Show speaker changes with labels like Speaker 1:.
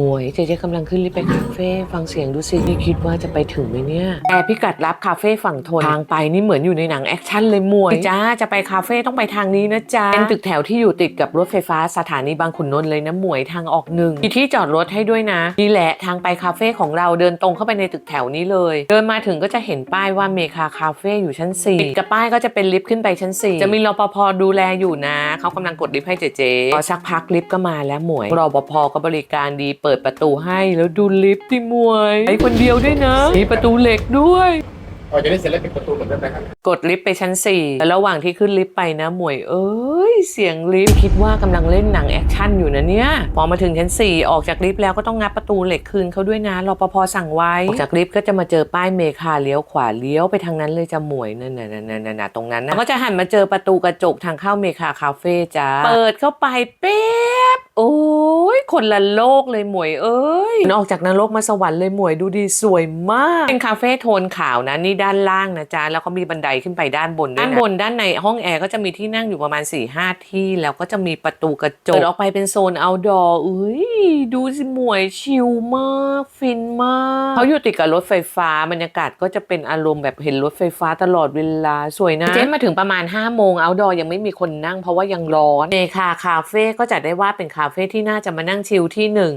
Speaker 1: โอ้ยเจเจกำลังขึ้นลิฟต์ไปคาเฟ่ฟังเสียงดูสินี่คิดว่าจะไปถึงไหมเนี่ยแต่พิกัดรับคาเฟ่ฝั่งทนทางไปนี่เหมือนอยู่ในหนังแอคชั่นเลยมวยจ้าจะไปคาเฟ่ต้องไปทางนี้นะจ๊ะเป็นตึกแถวที่อยู่ติดกับรถไฟฟ้าสถานีบางขุนนนท์เลยนะหมวยทางออกหนึ่งมีที่จอดรถให้ด้วยนะนี่แหละทางไปคาเฟ่ของเราเดินตรงเข้าไปในตึกแถวนี้เลย เดินมาถึงก็จะเห็นป้ายว่าเมคาคาเฟ่อยู่ชั้น4ติดกับป้ายก็จะเป็นลิฟต์ขึ้นไปชั้น 4 จะมีรปภดูแลอยู่นะเขากำลังกดลิฟต์ให้เจเจพอสักพักลิฟต์ก็มาแล้วหมวยรปภก็บริการดีเปิดประตูให้แล้วดูลิฟต์ที่หมวยไอ้คนเดียวด้วยนะ มีประตูเหล็กด้วย
Speaker 2: ออกจากนี้เสร็จแล้วปิดประตูเหมือนเดิมนะครับ
Speaker 1: กดลิฟต์ไปชั้น 4แต่ระหว่างที่ขึ้นลิฟต์ไปนะ หมวยเอ้ย เสียงลิฟต์คิดว่ากำลังเล่นหนังแอคชั่นอยู่นะเนี่ย พอมาถึงชั้น 4 ออกจากลิฟต์แล้วก็ต้องงัดประตูเหล็กคืนเขาด้วยนะรปภสั่งไว้ ออกจากลิฟต์ก็จะมาเจอป้ายเมคาเลี้ยวขวาเลี้ยวไปทางนั้นเลยจะหมวยนั่นน่ะนั่นน่ะนั่นน่ะตรงนั้นนะก็จะหันมาเจอประตูกระจกทางเข้าเมคาคาเฟ่จ้าเปิดเข้าไปเป๊บโอ้ ยคนละโลกเลยหมวยเอ้ยออกจากนรกมาสวรรค์เลยหมวยดูดีสวยมาก เป็นคาเฟ่โทนขาวนะนี่ด้านล่างนะจ๊ะแล้วก็มีบันไดขึ้นไปด้านบนด้วยนะด้านบนด้านในห้องแอร์ก็จะมีที่นั่งอยู่ประมาณ4ี่ห้าที่ แล้วก็จะมีประตูกระจกเปิดออกไปเป็นโซน outdoor อุ้ยดูสิหมวยชิลมากฟินมากเขาอยู่ติดกับรถไฟฟ้าบรรยากาศก็จะเป็นอารมณ์แบบเห็นรถไฟฟ้าตลอดเวลาสวยนะเจ๊มาถึงประมาณ5้าโมง outdoor ยังไม่มีคนนั่งเพราะว่ายังร้อนเมคาคาเฟ่ก็จัดได้ว่าเป็นคาเฟ่ที่น่าจะมานั่งชิลที่หนึ่ง